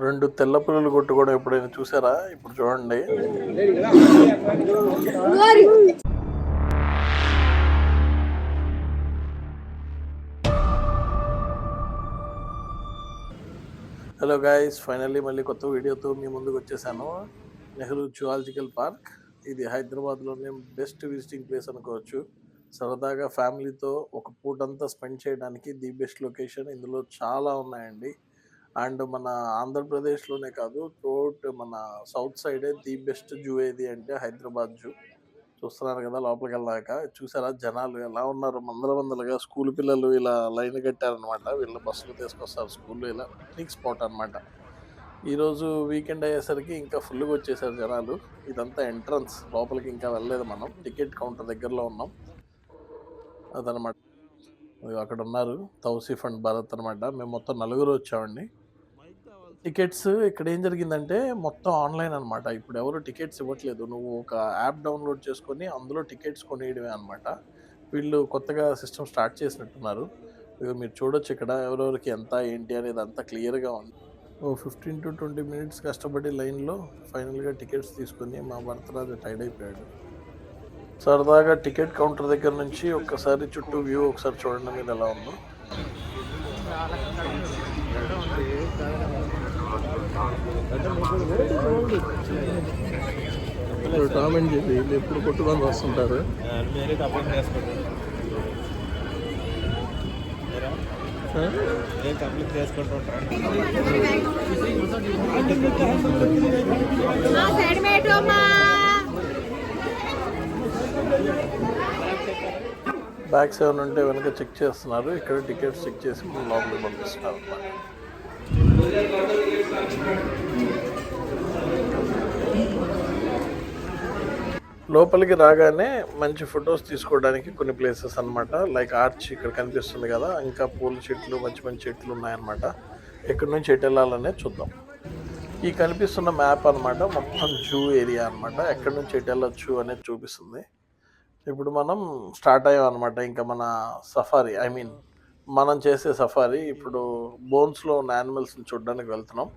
రెండు తెల్ల పుల్లలు కొట్టుకోవడం ఎప్పుడైనా చూసారా? ఇప్పుడు చూడండి. హలో గాయస్ ఫైనల్లీ మళ్ళీ కొత్త వీడియోతో మీ ముందుకు వచ్చేసాను. Nehru zoological park. ఇది హైదరాబాద్లోనే బెస్ట్ విజిటింగ్ ప్లేస్ అనుకోవచ్చు. సరదాగా ఫ్యామిలీతో ఒక పూటంతా స్పెండ్ చేయడానికి ది బెస్ట్ లొకేషన్ ఇందులో చాలా ఉన్నాయండి. అండ్ మన ఆంధ్రప్రదేశ్లోనే కాదు త్రూఅవుట్ మన సౌత్ సైడే ది బెస్ట్ జూ ఏది అంటే హైదరాబాద్ జూ. చూస్తున్నారు కదా లోపలికి వెళ్ళాక. చూసారా జనాలు ఎలా ఉన్నారు? మందల మందలుగా స్కూల్ పిల్లలు ఇలా లైన్ కట్టారనమాట వీళ్ళు బస్సులు తీసుకొస్తారు స్కూల్లో ఇలా పిక్నిక్ స్పాట్ అనమాట ఈరోజు వీకెండ్ అయ్యేసరికి ఇంకా ఫుల్గా వచ్చేసారు జనాలు. ఇదంతా ఎంట్రన్స్. లోపలికి ఇంకా వెళ్ళలేదు మనం. టికెట్ కౌంటర్ దగ్గరలో ఉన్నాం. అదనమాట అక్కడ ఉన్నారు తౌసిఫ్ అండ్ భరత్ అనమాట మేము మొత్తం నలుగురు వచ్చామండి. టికెట్స్ ఇక్కడ ఏం జరిగిందంటే మొత్తం ఆన్లైన్ అనమాట ఇప్పుడు ఎవరు టికెట్స్ ఇవ్వట్లేదు. నువ్వు ఒక యాప్ డౌన్లోడ్ చేసుకొని అందులో టికెట్స్ కొనియడమే అనమాట వీళ్ళు కొత్తగా సిస్టమ్ స్టార్ట్ చేసినట్టున్నారు. మీరు చూడొచ్చు ఇక్కడ ఎవరెవరికి ఎంత ఏంటి అనేది అంతా క్లియర్గా ఉంది ఓ ఫిఫ్టీన్ టు ట్వంటీ మినిట్స్ కష్టపడి లైన్లో ఫైనల్గా టికెట్స్ తీసుకొని మా భర్తరాజు టైడ్ అయిపోయాడు. సరదాగా టికెట్ కౌంటర్ దగ్గర నుంచి ఒక్కసారి చుట్టూ వ్యూ ఒకసారి చూడండి మీరు ఎలా ఉందో. ఇప్పుడు టామ్ అండ్ జెర్రీ వీళ్ళు ఎప్పుడు కొట్టుకొని వస్తుంటారు? బ్యాక్ సెవెన్ ఉంటే వెనక చెక్ చేస్తున్నారు. ఇక్కడ టికెట్స్ చెక్ చేసి లోపలికి పంపిస్తున్నారు అన్నమాట లోపలికి రాగానే మంచి ఫొటోస్ తీసుకోవడానికి కొన్ని ప్లేసెస్ అన్నమాట. లైక్ ఆర్చ్ ఇక్కడ కనిపిస్తుంది కదా ఇంకా పూల చెట్లు మంచి మంచి చెట్లు ఉన్నాయన్నమాట. ఎక్కడి నుంచి ఎటు వెళ్ళాలనే చూద్దాం. ఈ కనిపిస్తున్న మ్యాప్ అన్నమాట మొత్తం జూ ఏరియా అన్నమాట. ఎక్కడి నుంచి ఎటు వెళ్ళొచ్చు అనేది చూపిస్తుంది. ఇప్పుడు మనం స్టార్ట్ అయ్యాం అనమాట ఇంకా మన సఫారీ ఐ మీన్ మనం చేసే సఫారీ ఇప్పుడు బోన్స్లో ఉన్న యానిమల్స్ని చూడడానికి వెళ్తున్నాం.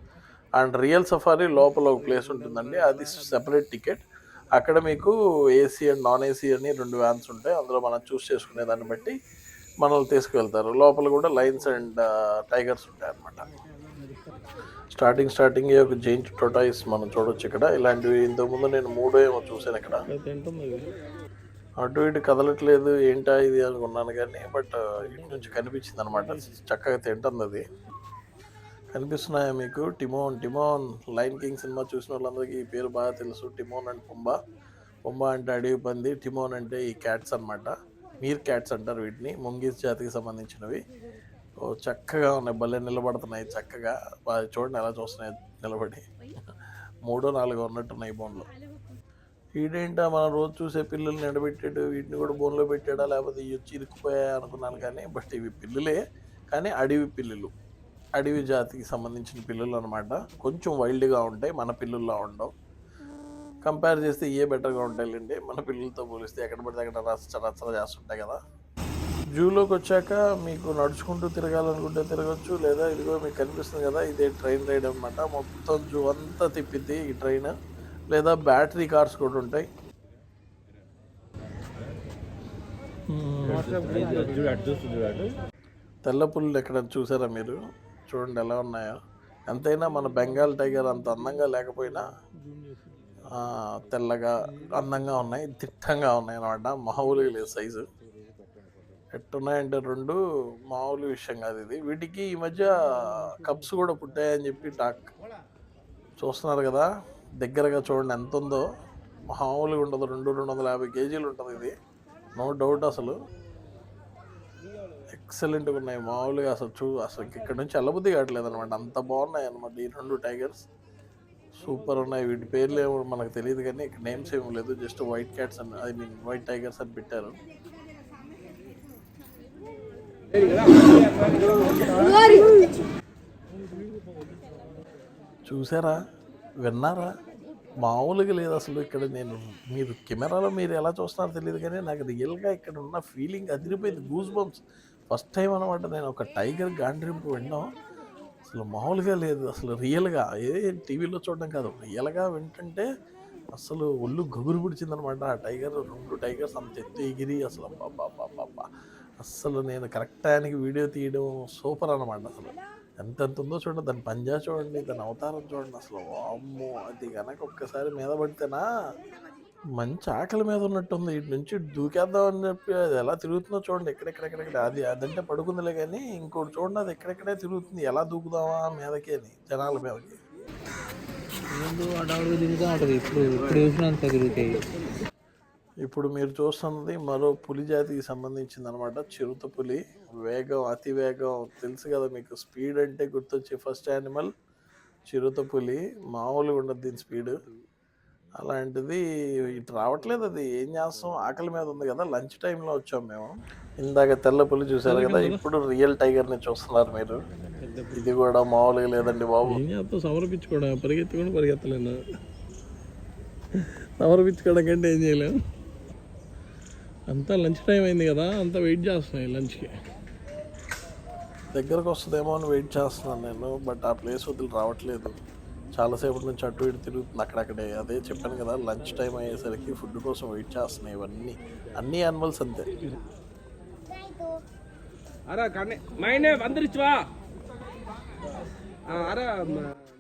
అండ్ రియల్ సఫారీ లోపల ఒక ప్లేస్ ఉంటుందండి అది సెపరేట్ టికెట్ అక్కడ మీకు ఏసీ అండ్ నాన్ ఏసీ అని రెండు వ్యాన్స్ ఉంటాయి. అందులో మనం చూస్ చేసుకునే దాన్ని బట్టి మనల్ని తీసుకువెళ్తారు. లోపల కూడా లైన్స్ అండ్ టైగర్స్ ఉంటాయి అన్నమాట. స్టార్టింగ్ స్టార్టింగ్ ఒక జైంట్ టొటాయిస్ మనం చూడొచ్చు ఇక్కడ. ఇలాంటివి ఇంతకుముందు నేను మూడో ఏమో చూసాను ఇక్కడ. అటు ఇటు కదలట్లేదు ఏంటా ఇది అనుకున్నాను కానీ బట్ ఇటు నుంచి కనిపించింది అనమాట చక్కగా తింటుంది అది. కనిపిస్తున్నాయా మీకు? Timon Timon. Lion King cinema చూసిన వాళ్ళందరికీ ఈ పేరు బాగా తెలుసు. Timon and Pumbaa. పుంబా అంటే అడవి పంది టిమోన్ అంటే ఈ క్యాట్స్ అన్నమాట. మీర్ క్యాట్స్ అంటారు వీటిని. ముంగీస్ జాతికి సంబంధించినవి. ఓ చక్కగా ఉన్నాయి. భలే నిలబడుతున్నాయి చక్కగా. బాగా చూడండి ఎలా చూస్తున్నాయి నిలబడి. మూడో నాలుగో ఉన్నట్టున్నాయి బోన్లో. వీడేంటా మనం రోజు చూసే పిల్లల్ని నిలబెట్టాడు వీటిని కూడా బోన్లో పెట్టాడా లేకపోతే ఇవి వచ్చి ఇరుక్కుపోయా అనుకున్నాను కానీ బట్ ఇవి పిల్లులే. కానీ అడవి పిల్లులు. అడవి జాతికి సంబంధించిన పిల్లులు అనమాట కొంచెం వైల్డ్గా ఉంటాయి మన పిల్లుల్లా ఉండవు. కంపేర్ చేస్తే ఏ బెటర్గా ఉంటాయిలేండి? మన పిల్లలతో పోలిస్తే ఎక్కడ పడితే అక్కడ రచ్చ రచ్చ చేస్తుంటాయి కదా. జూలోకి వచ్చాక మీకు నడుచుకుంటూ తిరగాలనుకుంటే తిరగచ్చు లేదా ఇదిగో మీకు కనిపిస్తుంది కదా ఇదే ట్రైన్ రైడ్ అనమాట మొత్తం జూ అంతా తిప్పిద్ది ఈ ట్రైన్. లేదా బ్యాటరీ కార్స్ కూడా ఉంటాయి. చూడాడు చూస్తూ చూడాడు తెల్ల పుల్లు ఎక్కడ చూసారా మీరు? చూడండి ఎలా ఉన్నాయో. ఎంతైనా మన బెంగాల్ టైగర్ అంత అందంగా లేకపోయినా తెల్లగా అందంగా ఉన్నాయి దిట్టంగా ఉన్నాయి అనమాట మామూలుగా లేదు సైజు. ఎట్టున్నాయంటే రెండు మామూలు విషయం కాదు ఇది. వీటికి ఈ మధ్య కప్స్ కూడా పుట్టాయని చెప్పి టాక్ చూస్తున్నారు కదా. దగ్గరగా చూడండి ఎంత ఉందో. మామూలుగా ఉండదు రెండు రెండు వందల యాభై కేజీలు ఉంటుంది ఇది. నో డౌట్ అసలు. ఎక్సలెంట్గా ఉన్నాయి. మామూలుగా అసలు చూ అసలు ఇక్కడ నుంచి వెళ్ళబుద్ధి కావట్లేదు అనమాట అంత బాగున్నాయి అనమాట ఈ రెండు టైగర్స్. సూపర్ ఉన్నాయి. వీటి పేర్లు ఏమో మనకు తెలియదు కానీ ఇక్కడ నేమ్స్ ఏమీ లేదు. జస్ట్ వైట్ క్యాట్స్ అని ఐ మీన్ వైట్ టైగర్స్ అని పెట్టారు. చూసారా? విన్నారా? మామూలుగా లేదు అసలు ఇక్కడ నేను మీరు కెమెరాలో మీరు ఎలా చూస్తున్నారో తెలియదు కానీ నాకు రియల్గా ఇక్కడ ఉన్న ఫీలింగ్ అదిరిపోయింది. Goose bumps. ఫస్ట్ టైం అనమాట నేను ఒక టైగర్ గాండ్రింపు విన్నాం అసలు మామూలుగా లేదు అసలు రియల్గా. ఏ టీవీలో చూడడం కాదు రియల్గా వింటుంటే అసలు ఒళ్ళు గగురు పుడిచిందనమాట ఆ టైగర్ రెండు టైగర్స్ అంత ఎత్తు ఎగిరి అసలు అబ్బా అసలు నేను కరెక్ట్ టైంకి వీడియో తీయడం సూపర్ అనమాట అసలు. ఎంత ఎంత ఉందో చూడండి దాని పంజా చూడండి దాని అవతారం చూడండి అసలు. అమ్మో అది కనుక ఒక్కసారి మీద పడితేనా? మంచి ఆకలి మీద ఉన్నట్టుంది. ఇటు నుంచి దూకేద్దాం అని చెప్పి అది ఎలా తిరుగుతుందో చూడండి. ఎక్కడెక్కడెక్కడ అది అదంటే పడుకుందిలే కానీ ఇంకోటి చూడండి అది ఎక్కడెక్కడే తిరుగుతుంది. ఎలా దూకుదామా మీదకి అని జనాల మీదకి. తిరుగుతూ ఉంటుంది. ఇప్పుడు ఇప్పుడు చూసినంత తిరుగుతాయి. ఇప్పుడు మీరు చూస్తున్నది మరో పులి జాతికి సంబంధించింది అనమాట చిరుత పులి. వేగం అతి వేగం. తెలుసు కదా మీకు స్పీడ్ అంటే గుర్తొచ్చే ఫస్ట్ యానిమల్. చిరుత పులి. మామూలుగా ఉండదు దీని స్పీడ్. అలాంటిది ఇటు రావట్లేదు అది. ఏం చేస్తాం? ఆకలి మీద ఉంది కదా లంచ్ టైంలో వచ్చాం మేము. ఇందాక తెల్ల పులి చూసారు కదా ఇప్పుడు రియల్ టైగర్ని చూస్తున్నారు మీరు. ఇది కూడా మామూలుగా లేదండి బాబు. సమర్పించుకోవడం పరిగెత్తుకొని పరిగెత్తలేను. సమర్పించుకోవడం కంటే ఏం చేయలేము అంతా లంచ్ టైం అయింది కదా అంతా వెయిట్ చేస్తున్నాయి లంచ్కి. దగ్గరకు వస్తుందేమో అని వెయిట్ చేస్తున్నాను నేను బట్ ఆ ప్లేస్ వదిలి రావట్లేదు. చాలాసేపటి నుంచి అటు ఇటు తిరుగుతుంది. అక్కడక్కడే అదే చెప్పాను కదా లంచ్ టైం అయ్యేసరికి ఫుడ్ కోసం వెయిట్ చేస్తున్నాయి ఇవన్నీ. అన్ని యానిమల్స్ అంతే.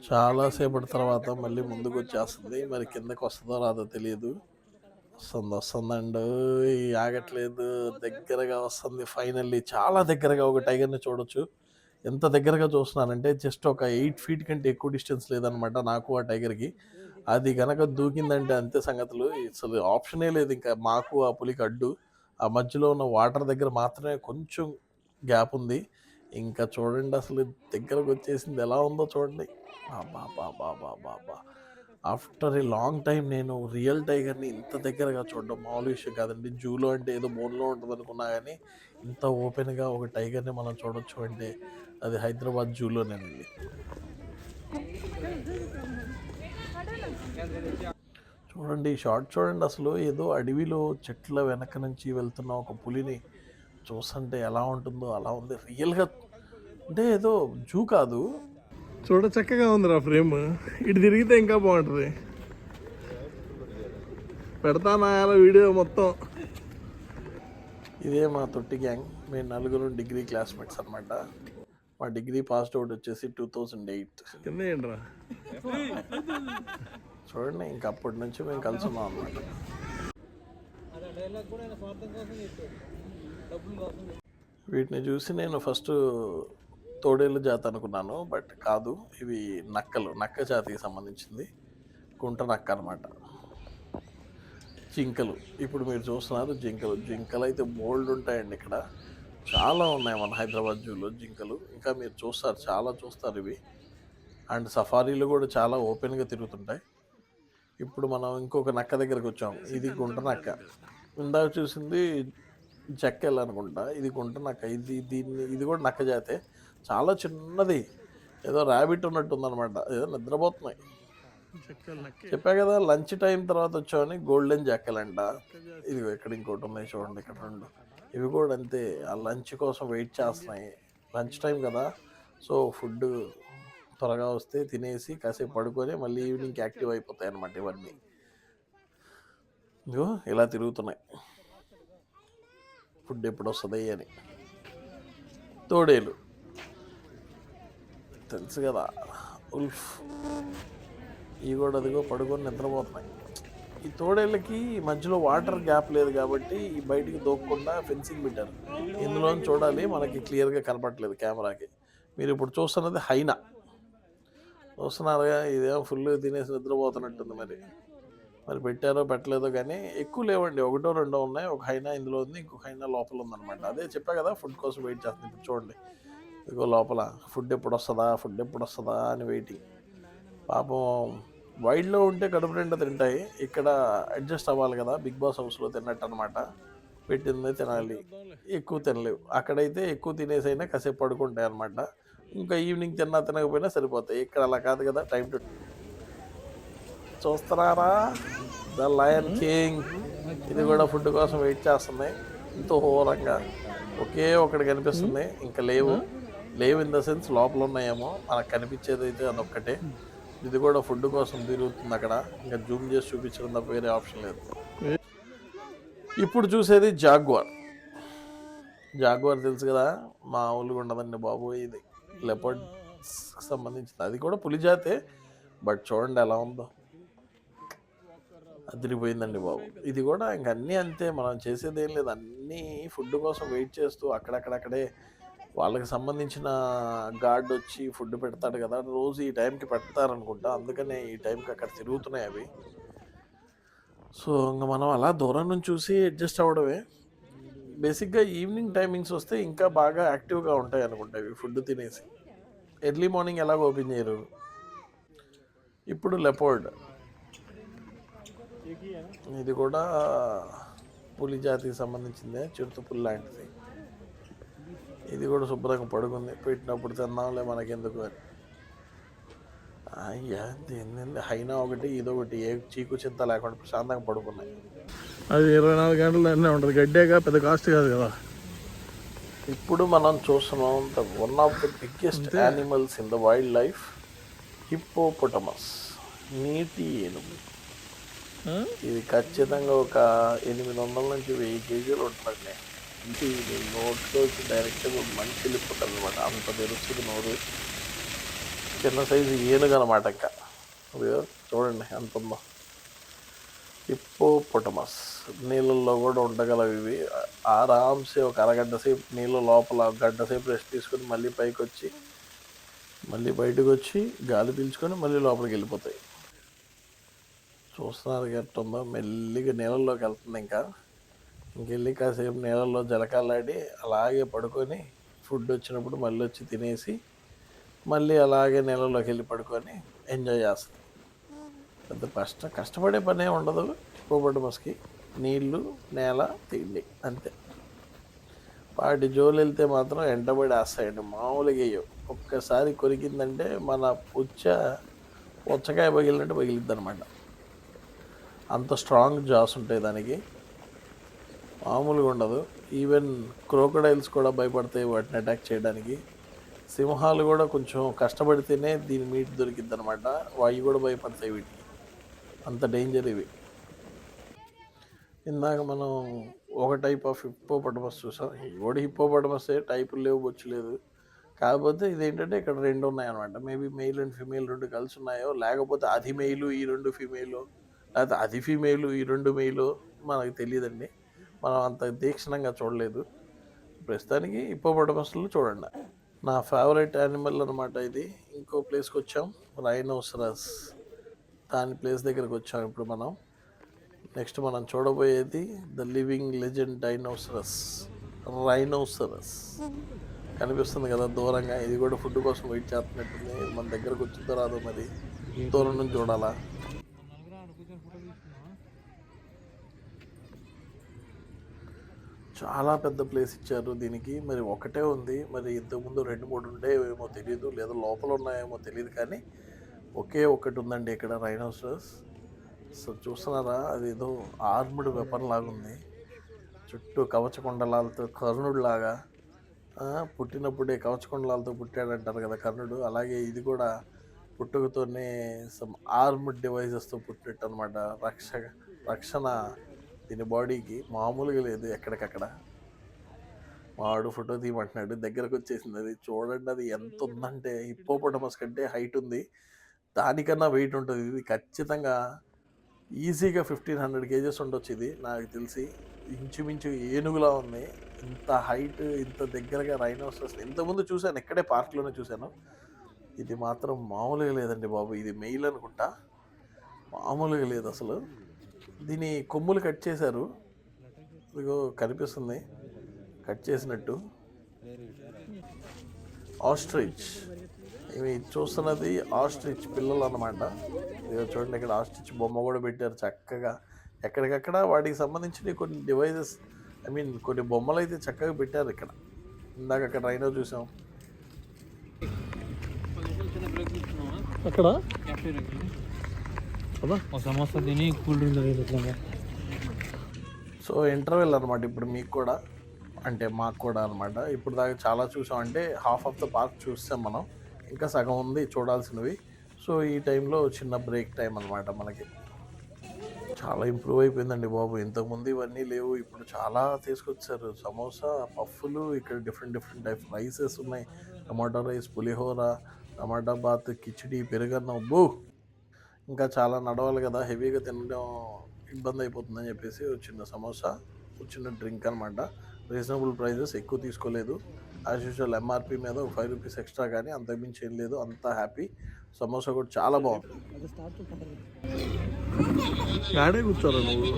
చాలాసేపటి తర్వాత మళ్ళీ ముందుకు వచ్చేస్తుంది. మరి కిందకి వస్తుందో రాదో తెలియదు. వస్తుంది వస్తుందండి ఆగట్లేదు దగ్గరగా వస్తుంది ఫైనల్లీ చాలా దగ్గరగా ఒక టైగర్ని చూడొచ్చు. ఎంత దగ్గరగా చూస్తున్నానంటే జస్ట్ ఒక ఎయిట్ ఫీట్ కంటే ఎక్కువ డిస్టెన్స్ లేదనమాట నాకు ఆ టైగర్కి. అది కనుక దూకిందంటే అంతే సంగతులు. అసలు ఆప్షనే లేదు ఇంకా మాకు ఆ పులికి అడ్డు. ఆ మధ్యలో ఉన్న వాటర్ దగ్గర మాత్రమే కొంచెం గ్యాప్ ఉంది. ఇంకా చూడండి అసలు దగ్గరకు వచ్చేసింది ఎలా ఉందో చూడండి. బాబా బాబా బాబా బా ఆఫ్టర్ ఏ లాంగ్ టైం నేను రియల్ టైగర్ని ఇంత దగ్గరగా చూడడం మామూలు విషయం కాదండి. జూలో అంటే ఏదో బోన్లో ఉంటుంది అనుకున్నా కానీ ఇంత ఓపెన్గా ఒక టైగర్ని మనం చూడొచ్చు అంటే అది హైదరాబాద్ జూలోనేనండి. చూడండి షార్ట్ చూడండి అసలు. ఏదో అడవిలో చెట్ల వెనక నుంచి వెళ్తున్న ఒక పులిని చూస్తుంటే ఎలా ఉంటుందో అలా ఉంది. రియల్గా అంటే ఏదో జూ కాదు. చూడ చక్కగా ఉందిరా ఫ్రేమ్. ఇటు తిరిగితే ఇంకా బాగుంటుంది. పెడతానా వీడియో మొత్తం. ఇదే మా తొట్టి గ్యాంగ్. మేము నలుగురు డిగ్రీ క్లాస్మేట్స్ అనమాట మా డిగ్రీ పాస్ అవుట్ వచ్చేసి టూ థౌజండ్ ఎయిట్. కింద ఏంట్రా చూడండి ఇంక అప్పటి నుంచి మేము కలిసి ఉన్నాం అనమాట వీటిని చూసి నేను ఫస్ట్ తోడేళ్ళ జాతి అనుకున్నాను బట్ కాదు ఇవి నక్కలు నక్క జాతికి సంబంధించింది. కుంట నక్క అనమాట జింకలు. ఇప్పుడు మీరు చూస్తున్నారు జింకలు. జింకలు అయితే బోల్డ్ ఉంటాయండి ఇక్కడ. చాలా ఉన్నాయి మన హైదరాబాద్ జూలో జింకలు. ఇంకా మీరు చూస్తారు చాలా చూస్తారు ఇవి. అండ్ సఫారీలు కూడా చాలా ఓపెన్గా తిరుగుతుంటాయి. ఇప్పుడు మనం ఇంకొక నక్క దగ్గరకు వచ్చాం. ఇది గుంట నక్క. ఇందాక చూసింది చెక్కెల్ అనుకుంటా. ఇది గుంట నక్క. ఇది దీన్ని ఇది కూడా నక్క జాతే. చాలా చిన్నది. ఏదో ర్యాబిట్ ఉన్నట్టు ఉందన్నమాట. ఏదో నిద్రపోతున్నాయి. చెప్పా కదా లంచ్ టైం తర్వాత వచ్చామని గోల్డెన్ జాకెలంట ఇది ఇక్కడ ఇంకోటి ఉన్నాయి చూడండి ఇక్కడ రెండు. ఇవి కూడా అంతే. ఆ లంచ్ కోసం వెయిట్ చేస్తున్నాయి. లంచ్ టైం కదా. సో ఫుడ్ త్వరగా వస్తే తినేసి కాసేపు పడుకొని మళ్ళీ ఈవినింగ్ యాక్టివ్ అయిపోతాయి అనమాట ఇవన్నీ. ఇదిగో ఇలా తిరుగుతున్నాయి. ఫుడ్ ఎప్పుడు వస్తుంది అని. తోడేలు. తెలుసు కదా. ఉల్ఫ్. ఇవి కూడా అదిగో పడుకొని నిద్రపోతున్నాయి. ఈ తోడేళ్ళకి మధ్యలో వాటర్ గ్యాప్ లేదు కాబట్టి ఈ బయటికి దూకకుండా ఫెన్సింగ్ పెట్టారు. ఇందులో చూడాలి మనకి క్లియర్గా కనపడలేదు కెమెరాకి. మీరు ఇప్పుడు చూస్తున్నది హైనా. చూస్తున్నారుగా ఇదేమో ఫుల్ తినేసి నిద్రపోతున్నట్టుంది మరి. మరి పెట్టారో పెట్టలేదో కానీ ఎక్కువ లేవండి. ఒకటో రెండో ఉన్నాయి. ఒక హైనా ఇందులో ఉంది ఇంకొక హైనా లోపల ఉందన్నమాట. అదే చెప్పా కదా ఫుడ్ కోసం వెయిట్ చేస్తుంది. ఇప్పుడు చూడండి. ఇదిగో లోపల. ఫుడ్ ఎప్పుడు వస్తుందా? ఫుడ్ ఎప్పుడు వస్తుందా? అని వెయిటింగ్. పాపం వైల్డ్లో ఉంటే కడుపు నిండా తింటాయి. ఇక్కడ అడ్జస్ట్ అవ్వాలి కదా. బిగ్ బాస్ హౌస్లో తిన్నట్టు అనమాట పెట్టిందే తినాలి. ఎక్కువ తినలేవు. అక్కడైతే ఎక్కువ తినేసైనా కాసేపు పడుకుంటాయి అనమాట ఇంకా ఈవినింగ్ తిన్నా తినకపోయినా సరిపోతాయి. ఇక్కడ అలా కాదు కదా. టైం టు చూస్తున్నారా? The Lion King. ఇది కూడా ఫుడ్ కోసం వెయిట్ చేస్తుంది ఎంతో హోరంగా. ఒకే ఒకటి కనిపిస్తుంది. ఇంకా లేవు. లేవు ఇన్ ద సెన్స్ లోపల ఉన్నాయేమో. మనకు కనిపించేది అయితే అదొక్కటే. ఇది కూడా ఫుడ్ కోసం తిరుగుతుంది అక్కడ. ఇంకా జూమ్ చేసి చూపించడం తప్ప వేరే ఆప్షన్ లేదు. ఇప్పుడు చూసేది జాగ్వార్. జాగ్వార్ తెలుసు కదా మా ఊళ్ళో ఉండదండి బాబు ఇది. లెపర్డ్స్కి సంబంధించింది. అది కూడా పులి జాతే బట్ చూడండి ఎలా ఉందో. అదిరిపోయిందండి బాబు. ఇది కూడా ఇంక అన్నీ అంతే మనం చేసేది ఏం లేదు. అన్నీ ఫుడ్ కోసం వెయిట్ చేస్తూ అక్కడక్కడక్కడే వాళ్ళకి సంబంధించిన గార్డ్ వచ్చి ఫుడ్ పెడతాడు కదా రోజు ఈ టైంకి పెడతారనుకుంటా. అందుకనే ఈ టైంకి అక్కడ తిరుగుతున్నాయి అవి. సో ఇంకా మనం అలా దూరం నుంచి చూసి అడ్జస్ట్ అవ్వడమే. బేసిక్గా ఈవినింగ్ టైమింగ్స్ వస్తే ఇంకా బాగా యాక్టివ్గా ఉంటాయి అనుకుంటా ఇవి ఫుడ్ తినేసి. ఎర్లీ మార్నింగ్ ఎలాగ ఓపెన్ చేయరు. ఇప్పుడు లెపోర్డ్. ఇది కూడా పులి జాతికి సంబంధించిందే చిరుత పులి లాంటిది. ఇది కూడా శుభ్రంగా పడుకుంది. పెట్టినప్పుడు తిన్నాంలే మనకెందుకు అని. అయ్యా దీన్ని హైనా ఒకటి ఇదొకటి ఏ చీకు చింత లేకుండా ప్రశాంతంగా పడుకున్నాయి. అది ఇరవై నాలుగు గంటలు అన్నీ ఉంటుంది గడ్డేగా పెద్ద కాస్ట్ కాదు కదా. ఇప్పుడు మనం చూస్తున్నాం the one of the biggest animals in the wildlife hippopotamus నీటి ఏనుగు? ఇది ఖచ్చితంగా ఒక ఎనిమిది వందల నుంచి వెయ్యి కేజీలు ఉంటుందండి. అంటే ఇది నోట్లోకి డైరెక్ట్గా మంచి వెళ్ళిపోతుంది అనమాట అంత తెరుస్తుంది నోరు. చిన్న సైజు ఏనుగు అనమాట ఇంకా. చూడండి ఎంత ఉందో. హిప్పోపొటమస్. నీళ్ళల్లో కూడా ఉండగలవు ఇవి. ఆరామ్సే ఒక అరగంట సేపు నీళ్ళ లోపల గంట సేపు రెస్ట్ తీసుకొని మళ్ళీ పైకి వచ్చి మళ్ళీ బయటకు వచ్చి గాలి పీల్చుకొని మళ్ళీ లోపలికి వెళ్ళిపోతాయి. చూస్తున్నారు ఎట్టుందో. మెల్లిగా నీళ్ళల్లోకి వెళ్తుంది ఇంకా. ఇంకెళ్ళి కాసేపు నీళ్ళల్లో జలకాలాడి అలాగే పడుకొని ఫుడ్ వచ్చినప్పుడు మళ్ళీ వచ్చి తినేసి మళ్ళీ అలాగే నీళ్ళలోకి వెళ్ళి పడుకొని ఎంజాయ్ చేస్తుంది పెద్ద కష్ట కష్టపడే పనే ఉండదు. హిపోపటమస్కి నీళ్ళు నేల తిండి అంతే. వాటి జోలు వెళ్తే మాత్రం ఎండబడి వేస్తాయండి మామూలుగా వేయవు ఒక్కసారి కొరికిందంటే మన పుచ్చ పుచ్చకాయ పగిలినట్టు పగిలిద్ది అనమాట అంత స్ట్రాంగ్ జాస్ ఉంటాయి దానికి. మామూలుగా ఉండదు. ఈవెన్ క్రోకడైల్స్ కూడా భయపడతాయి వాటిని అటాక్ చేయడానికి. సింహాలు కూడా కొంచెం కష్టపడితేనే దీని మీట్ దొరికిద్ది అనమాట అవి కూడా భయపడతాయి వీటికి. అంత డేంజర్ ఇవి. ఇందాక మనం ఒక టైప్ ఆఫ్ హిప్పోపటమస్ చూసాం. ఇవి కూడా హిప్పోపటమసే టైపులు లేవు బొచ్చు లేదు. కాకపోతే ఇదేంటంటే ఇక్కడ రెండు ఉన్నాయన్నమాట. మేబీ మెయిల్ అండ్ ఫీమేల్ రెండు కలిసి ఉన్నాయో లేకపోతే అది మెయిల్ ఈ రెండు ఫీమేలు లేకపోతే అది ఫీమేలు ఈ రెండు మెయిలు మనకు తెలియదండి. మనం అంత తీక్షణంగా చూడలేదు. ప్రస్తుతానికి హిప్పోపటమస్లు చూడండి. నా ఫేవరెట్ యానిమల్ అనమాట ఇది. ఇంకో ప్లేస్కి వచ్చాం రైనోసరస్. దాని ప్లేస్ దగ్గరకు వచ్చాం ఇప్పుడు మనం. నెక్స్ట్ మనం చూడబోయేది the living legend dinosaurs. Rhinoceros. కనిపిస్తుంది కదా దూరంగా. ఇది కూడా ఫుడ్ కోసం వెయిట్ చేస్తున్నట్టుంది. మన దగ్గరకు వచ్చిందో రాదో మరి దూరం నుంచి చూడాలా? చాలా పెద్ద ప్లేస్ ఇచ్చారు దీనికి. మరి ఒకటే ఉంది. మరి ఇంతకుముందు రెండు మూడు ఉండేవేమో తెలియదు లేదా లోపల ఉన్నాయేమో తెలియదు కానీ ఒకే ఒకటి ఉందండి ఇక్కడ రైనోసరస్ సో చూస్తున్నారా? అది ఏదో ఆర్ముడ్ వెపన్ లాగా ఉంది చుట్టూ కవచకుండలాలతో కర్ణుడు లాగా. పుట్టినప్పుడే కవచకుండలాలతో పుట్టాడంటారు కదా కర్ణుడు. అలాగే ఇది కూడా పుట్టుకతోనే సమ్ ఆర్మ్డ్ డివైజెస్తో పుట్టినట్టు అనమాట రక్ష రక్షణ దీని బాడీకి మామూలుగా లేదు ఎక్కడికక్కడ. వాడు ఫోటో తీయమంటున్నాడు. దగ్గరకు వచ్చేసింది అది. చూడండి అది ఎంత ఉందంటే హిప్పోపటమస్ కంటే హైట్ ఉంది. దానికన్నా వెయిట్ ఉంటుంది. ఇది ఖచ్చితంగా ఈజీగా ఫిఫ్టీన్ హండ్రెడ్ కేజెస్ ఉండొచ్చు ఇది. నాకు తెలిసి ఇంచుమించు ఏనుగులా ఉంది. ఇంత హైట్ ఇంత దగ్గరగా రైనోసరస్ ఇంతకుముందు చూశాను. ఇక్కడే పార్క్లోనే చూశాను. ఇది మాత్రం మామూలుగా లేదండి బాబు. ఇది మెయిల్ అనుకుంటా. మామూలుగా లేదు అసలు. దీని కొమ్ములు కట్ చేశారు. ఇదిగో కనిపిస్తుంది. కట్ చేసినట్టు. ఆస్ట్రిచ్. ఇవి చూస్తున్నది ఆస్ట్రిచ్ పిల్లలు అన్నమాట ఇదిగో చూడండి ఇక్కడ ఆస్ట్రిచ్ బొమ్మ కూడా పెట్టారు చక్కగా. ఎక్కడికక్కడ వాటికి సంబంధించిన కొన్ని డివైజెస్ ఐ మీన్ కొన్ని బొమ్మలు అయితే చక్కగా పెట్టారు ఇక్కడ. ఇందాక అక్కడ రైనో చూసాం. అక్కడ క్యాఫే రేట్లు కదా ఒక సమోసా తిని కూల్ డ్రింక్ తాగేది ఎట్లా సో ఇంటర్వెల్ అనమాట ఇప్పుడు మీకు కూడా అంటే మాకు కూడా అనమాట ఇప్పుడు దాకా చాలా చూసాం అంటే హాఫ్ ఆఫ్ ద పార్క్ చూస్తాం మనం. ఇంకా సగం ఉంది చూడాల్సినవి. సో ఈ టైంలో చిన్న బ్రేక్ టైం అనమాట మనకి. చాలా ఇంప్రూవ్ అయిపోయిందండి బాబు. ఇంతకుముందు ఇవన్నీ లేవు ఇప్పుడు చాలా తీసుకొచ్చారు. సమోసా పఫ్ఫులు ఇక్కడ డిఫరెంట్ డిఫరెంట్ టైప్ రైసెస్ ఉన్నాయి. Tomato rice pulihora tomato bath khichdi పెరుగన్నం. బూ ఇంకా చాలా నడవాలి కదా హెవీగా తినడం ఇబ్బంది అయిపోతుందని చెప్పేసి చిన్న సమోసా చిన్న డ్రింక్ అనమాట రీజనబుల్ ప్రైజెస్ ఎక్కువ తీసుకోలేదు. యాజ్ యూజువల్ ఎంఆర్పి మీద ఒక ఫైవ్ రూపీస్ ఎక్స్ట్రా కానీ అంతకుమించి ఏం లేదు అంతా హ్యాపీ. సమోసా కూడా చాలా బాగుంది. ఆడే కూర్చోరా నువ్వు?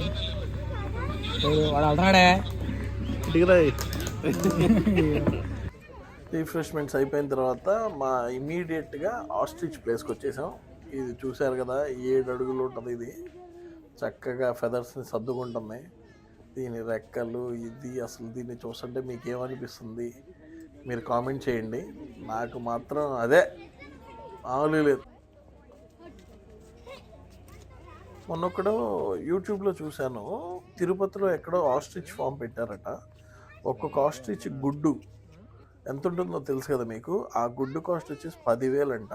రిఫ్రెష్మెంట్స్ అయిపోయిన తర్వాత మా ఇమీడియట్గా ఆస్ట్రిచ్ ప్లేస్కి వచ్చేసాం ఇది చూశారు కదా ఏడు అడుగులు ఉంటుంది ఇది. చక్కగా ఫెదర్స్ని సర్దుకుంటుంది. దీని రెక్కలు ఇది అసలు దీన్ని చూస్తుంటే మీకు ఏమనిపిస్తుంది మీరు కామెంట్ చేయండి. నాకు మాత్రం అదే మామూలు లేదు. మొన్నొక్కడో యూట్యూబ్లో చూశాను. తిరుపతిలో ఎక్కడో ఆస్ట్రిచ్ ఫామ్ పెట్టారట. ఒక్కొక్క ఆస్ట్రిచ్ గుడ్డు ఎంత ఉంటుందో తెలుసు కదా మీకు? ఆ గుడ్డు కాస్ట్ వచ్చేసి పదివేలు అంట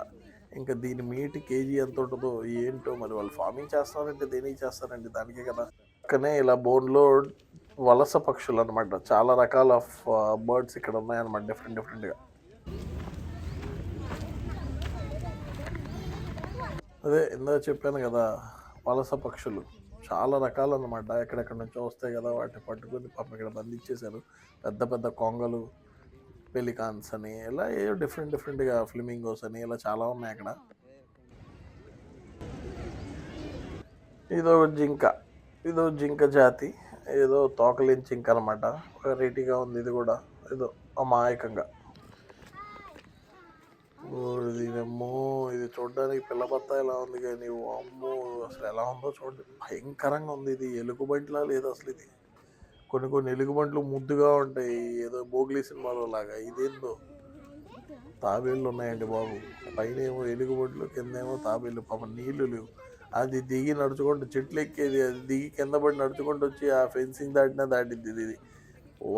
ఇంకా దీని మీట్ కేజీ ఎంత ఉంటుందో ఏంటో మరి వాళ్ళు ఫార్మింగ్ చేస్తారంటే దేనికి చేస్తారంటే దానికే కదా. పక్కనే ఇలా బోన్లో వలస పక్షులు అనమాట చాలా రకాల బర్డ్స్ uh, ఇక్కడ ఉన్నాయన్నమాట డిఫరెంట్ డిఫరెంట్గా అదే ఇందా చెప్పాను కదా వలస పక్షులు. చాలా రకాలు అనమాట ఎక్కడెక్కడ నుంచో వస్తాయి కదా వాటిని పట్టుకొని పాపం ఇక్కడ బంధించేశారు. పెద్ద పెద్ద కొంగలు పెలికాన్స్ అని ఇలా ఏదో డిఫరెంట్ డిఫరెంట్గా ఫ్లిమింగోస్ అని ఇలా చాలా ఉన్నాయి అక్కడ. ఇదో జింక ఇదో జింక జాతి ఏదో తోకలేని జింక అనమాట వెరైటీగా ఉంది ఇది కూడా ఏదో అమాయకంగా. ఇదేమో ఇది చూడడానికి పిల్ల బత్త ఎలా ఉంది కానీ అమ్మో అసలు ఎలా ఉందో చూడండి భయంకరంగా ఉంది ఇది ఎలుగుబంటిలా లేదు అసలు ఇది. కొన్ని కొన్ని ఎలుగుబంట్లు ముద్దుగా ఉంటాయి. ఏదో బోగ్లీ సినిమాలో లాగా. ఇదేందో? తాబేళ్ళు ఉన్నాయండి బాబు. పైన ఏమో ఎలుగుబంట్లు కింద ఏమో తాబేళ్ళు పాపం నీళ్ళు లేవు. అది దిగి నడుచుకుంటూ చెట్లు ఎక్కేది. అది దిగి కింద పడి నడుచుకుంటూ వచ్చి ఆ ఫెన్సింగ్ దాటినా దాటిద్ది ఇది.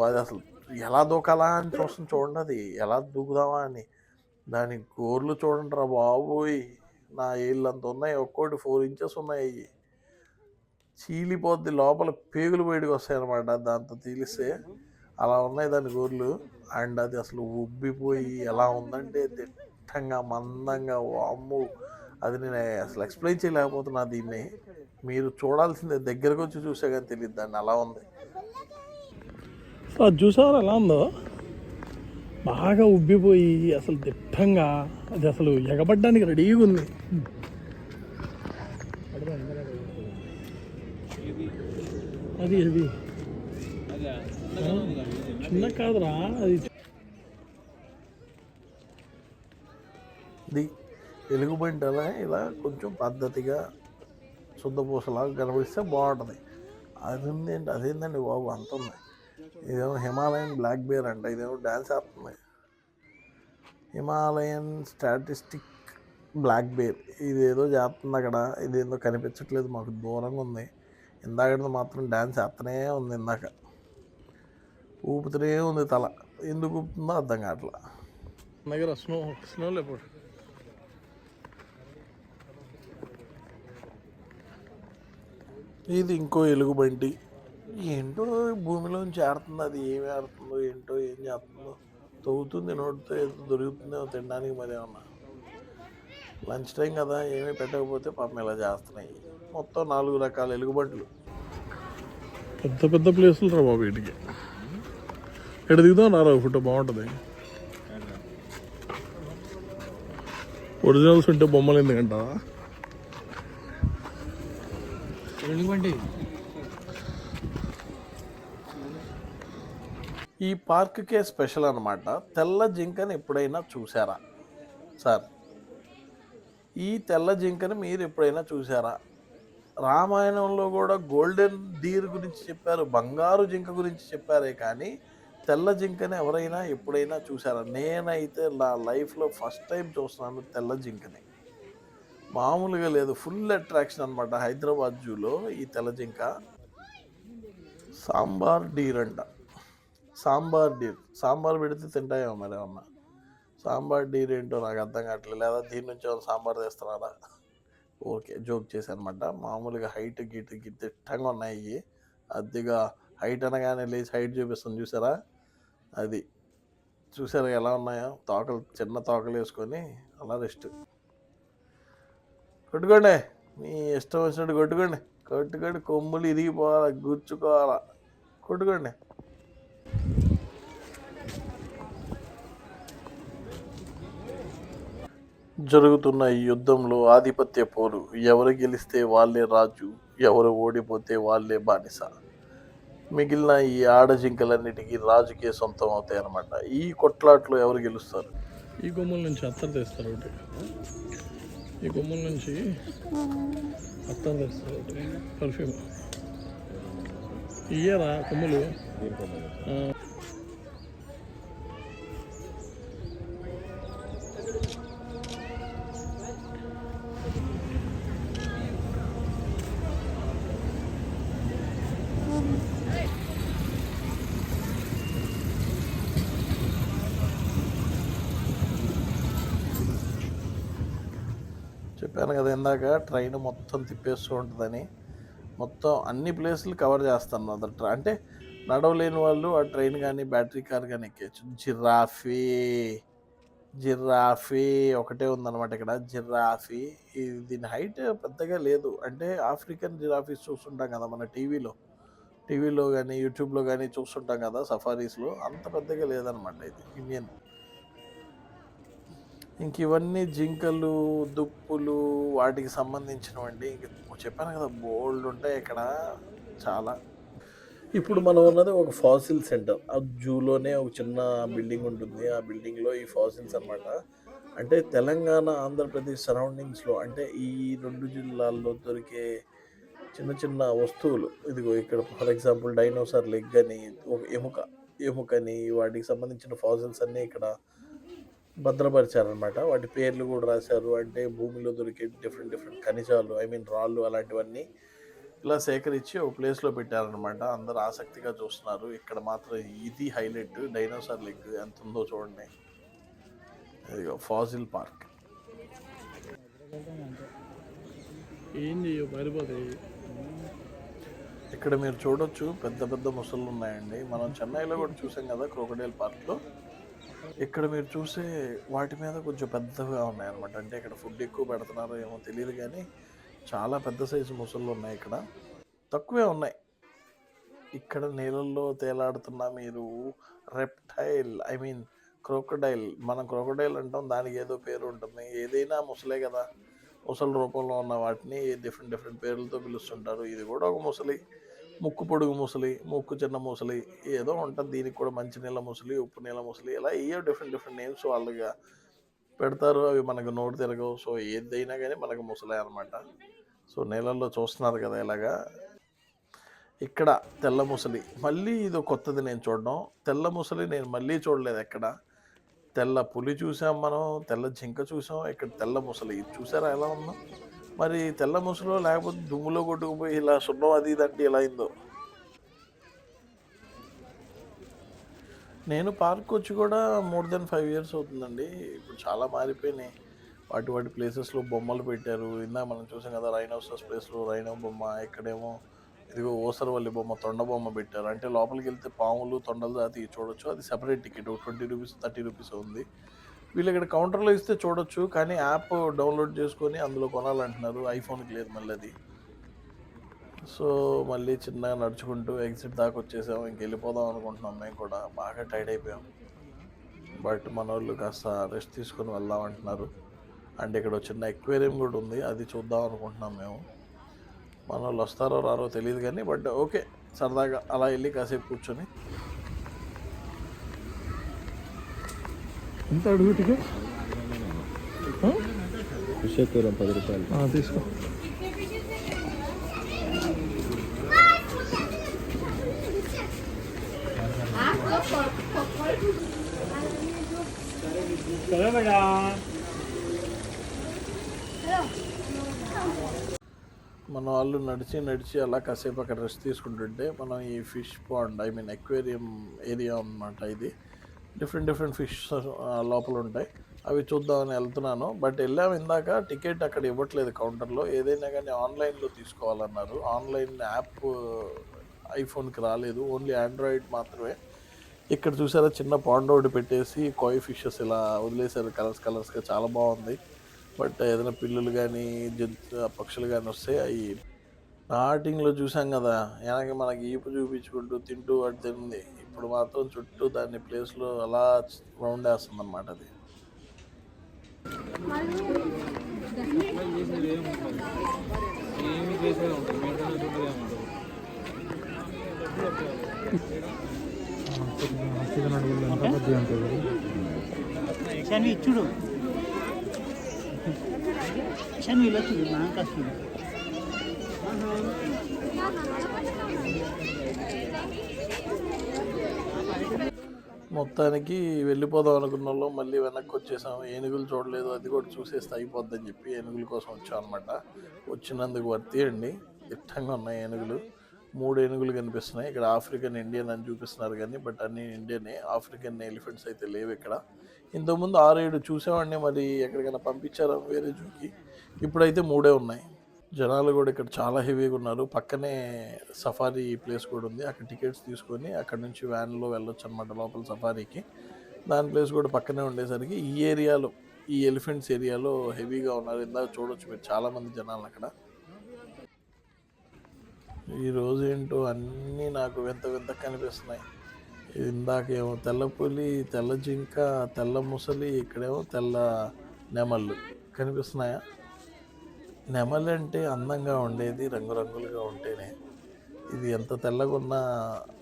అది అసలు ఎలా దూకాలా అని చూస్తుంది చూడండి అది. ఎలా దూకుదామా అని. దాని గోర్లు చూడండి రా బాబోయ్. నా ఏళ్ళు అంత ఉన్నాయి. ఒక్కోటి ఫోర్ ఇంచెస్ ఉన్నాయి. చీలిపోద్ది లోపల పేగులు బయటకు వస్తాయి అనమాట దాంతో తీలిస్తే అలా ఉన్నాయి దాని గోర్లు. అండ్ అది అసలు ఉబ్బిపోయి ఎలా ఉందంటే దిట్టంగా మందంగా అమ్ము అది నేను అసలు ఎక్స్ప్లెయిన్ చేయలేకపోతున్నా దీన్ని. మీరు చూడాల్సిందే దగ్గరకు వచ్చి చూసే కానీ తెలియదు దాన్ని. అలా ఉంది. సో అది చూసారు ఎలా ఉందో? బాగా ఉబ్బిపోయి అసలు దిట్టంగా అది అసలు ఎగబడ్డానికి రెడీగా ఉంది. అది అది. చిన్న కాదురా అది. ఇది ఎలుగుబంటి అలా ఇలా కొంచెం పద్ధతిగా శుద్ధపూసలాగా కనిపిస్తే బాగుంటుంది. అది ఉందేంటి అదేంటండి బాబు అంత ఉంది. ఇదేమో హిమాలయన్ బ్లాక్ బేర్ అంట ఇదేమో డ్యాన్స్ ఆడుతుంది. హిమాలయన్ స్టాటిస్టిక్ బ్లాక్ బేర్ ఇదేదో చేస్తుంది అక్కడ ఇదేందో కనిపించట్లేదు మాకు దూరంగా ఉంది. ఇందాక మాత్రం డ్యాన్స్ చేస్తూనే ఉంది ఇందాక. ఊపుతూనే ఉంది తల. ఎందుకు ఊపుతుందో అర్థం కావట్లా. దగ్గర స్నో స్నో లేకపోతే ఇది ఇంకో ఎలుగుబంటి ఏంటో భూమిలోంచి ఆడుతుంది అది ఏమి ఆడుతుందో ఏంటో ఏం చేస్తుందో. తవ్వుతుంది నోటితో ఏదో దొరుకుతుందో తినడానికి మరి ఏమన్నా. లంచ్ టైం కదా ఏమీ పెట్టకపోతే పాపం ఇలా చేస్తున్నాయి. మొత్తం నాలుగు రకాల ఎలుగుబంట్లు. పెద్ద పెద్ద ప్లేసులు రా బాబు వీటికి. ఇక్కడ దిగుదాం? రారా ఫోటో బాగుంటుంది. ఒరిజినల్స్ ఉంటే బొమ్మలు ఎందుకంట? ఎలుగుబంటి. ఈ పార్క్కే స్పెషల్ అనమాట తెల్ల జింకని ఎప్పుడైనా చూసారా సార్ ఈ తెల్ల జింకని మీరు ఎప్పుడైనా చూసారా రామాయణంలో కూడా గోల్డెన్ డీర్ గురించి చెప్పారు బంగారు జింక గురించి చెప్పారే కానీ తెల్ల జింకని ఎవరైనా ఎప్పుడైనా చూసారా నేనైతే నా లైఫ్లో ఫస్ట్ టైం చూస్తున్నాను తెల్ల జింకని. మామూలుగా లేదు ఫుల్ అట్రాక్షన్ అనమాట హైదరాబాద్ జూలో ఈ తెల్ల జింక. సాంబార్ డీర్ అంట. సాంబార్ డీర్ సాంబార్ పెడితే తింటాయేమో మరి ఏమన్నా. సాంబార్ డీర్ ఏంటో నాకు అర్థం కావట్లేదు. లేదా దీని నుంచి ఏమైనా సాంబార్ తెస్తున్నారా ఓకే. జోక్ చేశానమాట. మామూలుగా హైట్ గీట్ గిట్టంగా ఉన్నాయి అద్దెగా హైట్ అనగానే లేచి హైట్ చూపిస్తుంది చూసారా? అది. చూసారా ఎలా ఉన్నాయో? తోకలు చిన్న తోకలు వేసుకొని అలా రెస్ట్. కొట్టుకోండి. మీ ఇష్టం వచ్చినట్టు కొట్టుకోండి. కొట్టుకోండి. కొమ్ములు ఇరిగిపోవాలా గుచ్చుకోవాలా. కొట్టుకోండి. జరుగుతున్న ఈ యుద్ధంలో ఆధిపత్య పోరు. ఎవరు గెలిస్తే వాళ్ళే రాజు ఎవరు ఓడిపోతే వాళ్ళే బానిస. మిగిలిన ఈ ఆడజింకలన్నిటికీ రాజుకే సొంతం అవుతాయి అన్నమాట. ఈ కొట్లాట్లో ఎవరు గెలుస్తారు? ఈ కొమ్మల నుంచి అత్తరు తెస్తారు ఒకటి. ఈ గుమ్మల నుంచి అత్తరు తెస్తారు ఒకటి. పర్ఫ్యూమ్ ఇయ్యరా కొమ్ములు ఆ. చెప్పాను కదా ఇందాక? ట్రైన్ మొత్తం తిప్పేస్తూ ఉంటుందని. మొత్తం అన్ని ప్లేసులు కవర్ చేస్తాను అదట అంటే నడవలేని వాళ్ళు ఆ ట్రైన్ కానీ బ్యాటరీ కార్ కానీ ఎక్కేయచ్చు. జిరాఫీ జిరాఫీ ఒకటే ఉందన్నమాట ఇక్కడ. జిరాఫీ ఇది దీని హైట్ పెద్దగా లేదు. అంటే ఆఫ్రికన్ జిరాఫీస్ చూస్తుంటాం కదా మన టీవీలో. టీవీలో కానీ యూట్యూబ్లో కానీ చూస్తుంటాం కదా సఫారీస్లో అంత పెద్దగా లేదనమాట ఇది. ఇండియన్. ఇంక ఇవన్నీ జింకలు దుప్పులు వాటికి సంబంధించినవండి. ఇంక చెప్పాను కదా బోల్డ్ ఉంటాయి ఇక్కడ చాలా. ఇప్పుడు మనం ఉన్నది ఒక ఫాసిల్ సెంటర్. ఆ జూలోనే ఒక చిన్న బిల్డింగ్ ఉంటుంది. ఆ బిల్డింగ్లో ఈ ఫాసిల్స్ అన్నమాట. అంటే తెలంగాణ ఆంధ్రప్రదేశ్ సరౌండింగ్స్లో అంటే ఈ రెండు జిల్లాల్లో దొరికే చిన్న చిన్న వస్తువులు. ఇదిగో ఇక్కడ ఫర్ ఎగ్జాంపుల్ డైనోసార్ లెగ్ అని ఒక ఎముక ఎముకని వాటికి సంబంధించిన ఫాసిల్స్ అన్నీ ఇక్కడ భద్రపరిచారనమాట వాటి పేర్లు కూడా రాశారు. అంటే భూమిలో దొరికే డిఫరెంట్ డిఫరెంట్ ఖనిజాలు ఐ మీన్ రాళ్ళు అలాంటివన్నీ ఇలా సేకరించి ఒక ప్లేస్లో పెట్టారనమాట అందరు ఆసక్తిగా చూస్తున్నారు. ఇక్కడ మాత్రం ఇది హైలైట్ డైనోసార్ లెగ్ ఎంత ఉందో చూడండి. ఇదిగో ఫాజిల్ పార్క్ పారిపోతాయి ఇక్కడ మీరు చూడొచ్చు. పెద్ద పెద్ద ముసళ్ళు ఉన్నాయండి. మనం చెన్నైలో కూడా చూసాం కదా క్రోకడైల్ పార్క్లో ఇక్కడ మీరు చూసే వాటి మీద కొంచెం పెద్దగా ఉన్నాయన్నమాట. అంటే ఇక్కడ ఫుడ్ ఎక్కువ పెడుతున్నారో ఏమో తెలియదు కానీ చాలా పెద్ద సైజు ముసళ్ళు ఉన్నాయి ఇక్కడ. తక్కువే ఉన్నాయి. ఇక్కడ నీళ్ళల్లో తేలాడుతున్న మీరు రెప్టైల్ ఐ మీన్ క్రోకడైల్. మనం క్రోకడైల్ అంటాం దానికి ఏదో పేరు ఉంటుంది. ఏదైనా ముసలే కదా. ముసలి రూపంలో ఉన్న వాటిని డిఫరెంట్ డిఫరెంట్ పేర్లతో పిలుస్తుంటారు. ఇది కూడా ఒక ముసలి. ముక్కు పొడుగు ముసలి ముక్కు చిన్న ముసలి ఏదో ఉంటుంది. దీనికి కూడా మంచి నీళ్ళ ముసలి ఉప్పు నీళ్ళ ముసలి ఇలా ఏయో డిఫరెంట్ డిఫరెంట్ నేమ్స్ వాళ్ళుగా పెడతారు. అవి మనకు నోటు తిరగవు. సో ఏదైనా కానీ మనకు ముసలే అనమాట సో నీళ్ళల్లో చూస్తున్నారు కదా ఇలాగా. ఇక్కడ తెల్ల ముసలి. మళ్ళీ ఇది కొత్తది నేను చూడడం. తెల్ల ముసలి నేను మళ్ళీ చూడలేదు ఎక్కడ. తెల్ల పులి చూసాం మనం తెల్ల జింక చూసాం ఇక్కడ తెల్ల ముసలి. ఇది చూసారా ఎలా ఉందో? మరి తెల్ల ముసులో లేకపోతే దుమ్ములో కొట్టుకుపోయి ఇలా సున్నం అది ఇది అంటే ఎలా అయిందో? నేను పార్క్ వచ్చి కూడా మోర్ దెన్ ఫైవ్ ఇయర్స్ అవుతుందండి. ఇప్పుడు చాలా మారిపోయినాయి. వాటి వాటి ప్లేసెస్లో బొమ్మలు పెట్టారు. ఇందా మనం చూసాం కదా రైనోసస్ ప్లేస్లో రైనో బొమ్మ ఇక్కడేమో ఇదిగో ఓసరవల్లి బొమ్మ తొండ బొమ్మ పెట్టారు. అంటే లోపలికి వెళ్తే పాములు తొండలు దాతి చూడొచ్చు. అది separate ticket twenty rupees thirty rupees ఉంది వీళ్ళు ఇక్కడ కౌంటర్లో ఇస్తే చూడొచ్చు కానీ యాప్ డౌన్లోడ్ చేసుకొని అందులో కొనాలంటున్నారు. ఐఫోన్కి లేదు మళ్ళీ అది. సో మళ్ళీ చిన్నగా నడుచుకుంటూ ఎగ్జిట్ దాకా వచ్చేసాం. ఇంక వెళ్ళిపోదాం అనుకుంటున్నాం మేము కూడా. బాగా టైర్డ్ అయిపోయాం. బట్ మన వాళ్ళు కాస్త రెస్ట్ తీసుకొని వెళ్దాం అంటున్నారు. అండ్ ఇక్కడ చిన్న ఎక్వేరియం కూడా ఉంది. అది చూద్దాం అనుకుంటున్నాం మేము. మన వాళ్ళు వస్తారో రారో తెలియదు కానీ బట్ ఓకే సరదాగా అలా వెళ్ళి కాసేపు కూర్చొని ఎంత అడుగు టికెట్ విషయకూరం పది రూపాయలు. ఆ, తీసుకో. మన వాళ్ళు నడిచి నడిచి అలా కాసేపు అక్కడ రెస్ట్ తీసుకుంటుంటే మనం ఈ fish pond I mean aquarium area అన్నమాట ఇది. డిఫరెంట్ డిఫరెంట్ ఫిష్ లోపల ఉంటాయి అవి చూద్దామని వెళ్తున్నాను. బట్ వెళ్ళాం ఇందాక టికెట్ అక్కడ ఇవ్వట్లేదు కౌంటర్లో. ఏదైనా కానీ ఆన్లైన్లో తీసుకోవాలన్నారు. ఆన్లైన్ యాప్ ఐఫోన్కి రాలేదు. ఓన్లీ ఆండ్రాయిడ్ మాత్రమే. ఇక్కడ చూసారా చిన్న పాండ్ ఒకటి పెట్టేసి కోయి ఫిషెస్ ఇలా వదిలేశారు. కలర్స్ కలర్స్గా చాలా బాగుంది. బట్ ఏదైనా పిల్లులు కానీ జంతు పక్షులు కానీ వస్తే అవి స్టార్టింగ్లో చూసాం కదా. వెనక మనకి ఈపు చూపించుకుంటూ తింటూ అటు తింది ఇప్పుడు మాత్రం చుట్టూ దాన్ని ప్లేస్లో అలా రౌండ్ వేస్తుంది అనమాట అది. చేసేది చూడు. ఏమి మొత్తానికి వెళ్ళిపోదాం అనుకున్న వాళ్ళం మళ్ళీ వెనక్కి వచ్చేసాం ఏనుగులు చూడలేదు అది కూడా చూసేస్తే అయిపోద్దని చెప్పి ఏనుగుల కోసం వచ్చాం అనమాట వచ్చినందుకు వర్తి అండి. దిట్టంగా ఉన్నాయి ఏనుగులు. మూడు ఏనుగులు కనిపిస్తున్నాయి. ఇక్కడ ఆఫ్రికన్ ఇండియన్ అని చూపిస్తున్నారు కానీ బట్ అన్ని ఇండియనే. ఆఫ్రికన్ ఎలిఫెంట్స్ అయితే లేవు ఇక్కడ. ఇంతకుముందు ఆరు ఏడు చూసామండి మరి ఎక్కడికైనా పంపించారా? వేరే జూకి. ఇప్పుడైతే మూడే ఉన్నాయి. జనాలు కూడా ఇక్కడ చాలా హెవీగా ఉన్నారు. పక్కనే సఫారీ ప్లేస్ కూడా ఉంది. అక్కడ టికెట్స్ తీసుకొని అక్కడ నుంచి వ్యాన్లో వెళ్ళొచ్చు అనమాట లోపల సఫారీకి. దాని ప్లేస్ కూడా పక్కనే ఉండేసరికి ఈ ఏరియాలో ఈ ఎలిఫెంట్స్ ఏరియాలో హెవీగా ఉన్నారు. ఇందాక చూడొచ్చు మీరు చాలామంది జనాలు అక్కడ. ఈ రోజు ఏంటో అన్నీ నాకు వింత వింత కనిపిస్తున్నాయి. ఇందాకేమో తెల్ల పులి తెల్ల జింక తెల్ల ముసలి ఇక్కడేమో తెల్ల నెమళ్ళు. కనిపిస్తున్నాయా? నెమలి అంటే అందంగా ఉండేది రంగురంగులుగా ఉంటేనే. ఇది ఎంత తెల్లగా ఉన్నా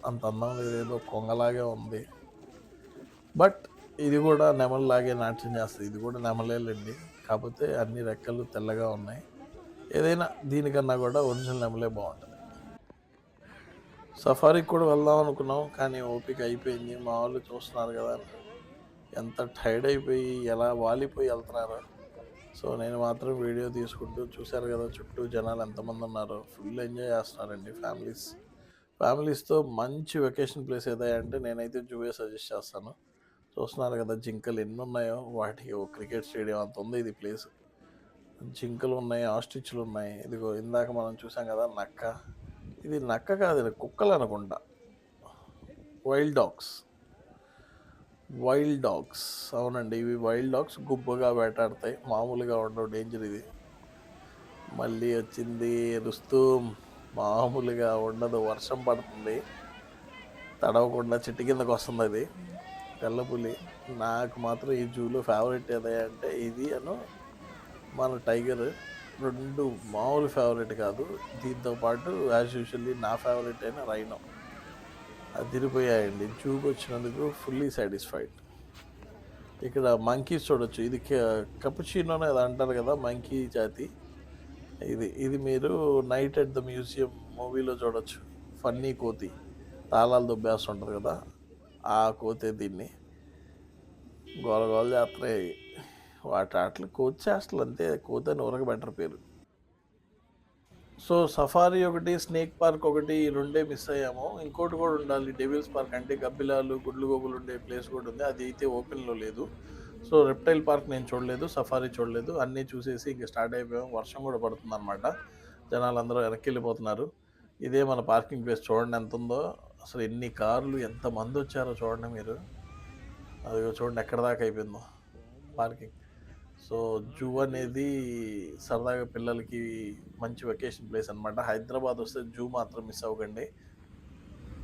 అంత అందం లేదు ఏదో కొంగలాగే ఉంది. బట్ ఇది కూడా నెమలిలాగే నాట్యం చేస్తుంది. ఇది కూడా నెమలేలండి. కాకపోతే అన్ని రెక్కలు తెల్లగా ఉన్నాయి. ఏదైనా దీనికన్నా కూడా ఒరిజినల్ నెమలే బాగుంటుంది. సఫారీకి కూడా వెళ్దాం అనుకున్నాం కానీ ఓపిక అయిపోయింది. మా వాళ్ళు చూస్తున్నారు కదా ఎంత టైర్డ్ అయిపోయి ఎలా వాలిపోయి వెళ్తున్నారు. సో నేను మాత్రం వీడియో తీసుకుంటూ చూశారు కదా చుట్టూ జనాలు ఎంతమంది ఉన్నారో. ఫుల్ ఎంజాయ్ చేస్తున్నారండి ఫ్యామిలీస్. ఫ్యామిలీస్తో మంచి వెకేషన్ ప్లేస్ ఏదంటే నేనైతే జూవే సజెస్ట్ చేస్తాను. చూస్తున్నారు కదా జింకలు ఎన్ని ఉన్నాయో వాటికి ఓ క్రికెట్ స్టేడియం అంత ఉంది ఇది ప్లేస్ జింకలు ఉన్నాయి ఆస్టిచ్లు ఉన్నాయి. ఇదిగో ఇందాక మనం చూసాం కదా నక్క. ఇది నక్క కాదు కుక్కలు అనుకుంటా. Wild dogs wild dogs. అవునండి ఇవి వైల్డ్ డాగ్స్ గుబ్బగా వేటాడతాయి. మామూలుగా ఉండవు డేంజర్ ఇది. మళ్ళీ వచ్చింది రుస్తూ మామూలుగా ఉండదు వర్షం పడుతుంది. తడవకుండా చెట్టు కిందకు వస్తుంది అది. తెల్లపులి నాకు మాత్రం ఈ జూలో ఫేవరెట్ ఏదే అంటే ఇది అను మన టైగర్ రెండు మామూలు ఫేవరెట్ కాదు. దీంతో పాటు యాజ్ యూజువల్లీ నా ఫేవరెట్ అయిన రైనో అదిరిపోయాయండి జూకి వచ్చినందుకు ఫుల్లీ సాటిస్ఫైడ్ ఇక్కడ మంకీస్ చూడొచ్చు. ఇది కపుచీనో అది అంటారు కదా మంకీ జాతి. ఇది ఇది మీరు నైట్ ఎట్ ద మ్యూజియం మూవీలో చూడొచ్చు. ఫన్నీ కోతి. తాళాలు దుబ్బేస్తుంటారు కదా ఆ కోతే దీన్ని. గోల గోల చేస్తున్నాయి. వాటి ఆటలు కోతి చేష్టలు అంతే. కోతి అని ఊరక బెటర్ పేరు. సో సఫారీ ఒకటి స్నేక్ పార్క్ ఒకటి ఈ రెండే మిస్ అయ్యాము. ఇంకోటి కూడా ఉండాలి. డెవిల్స్ పార్క్ అంటే గబ్బిలాలు గుడ్లు గోబులు ఉండే ప్లేస్ కూడా ఉంది. అది అయితే ఓపెన్లో లేదు. సో రెప్టైల్ పార్క్ నేను చూడలేదు సఫారీ చూడలేదు. అన్నీ చూసేసి ఇంక స్టార్ట్ అయిపోయాం వర్షం కూడా పడుతుంది అనమాట జనాలు అందరూ వెనక్కి వెళ్ళిపోతున్నారు ఇదే మన పార్కింగ్ ప్లేస్ చూడండి ఎంత ఉందో. అసలు ఎన్ని కార్లు ఎంత మంది వచ్చారో చూడండి మీరు. అది చూడండి ఎక్కడ దాకా అయిపోయిందో పార్కింగ్. సో జూ అనేది సరదాగా పిల్లలకి మంచి వెకేషన్ ప్లేస్ అనమాట హైదరాబాద్ వస్తే జూ మాత్రం మిస్ అవ్వకండి.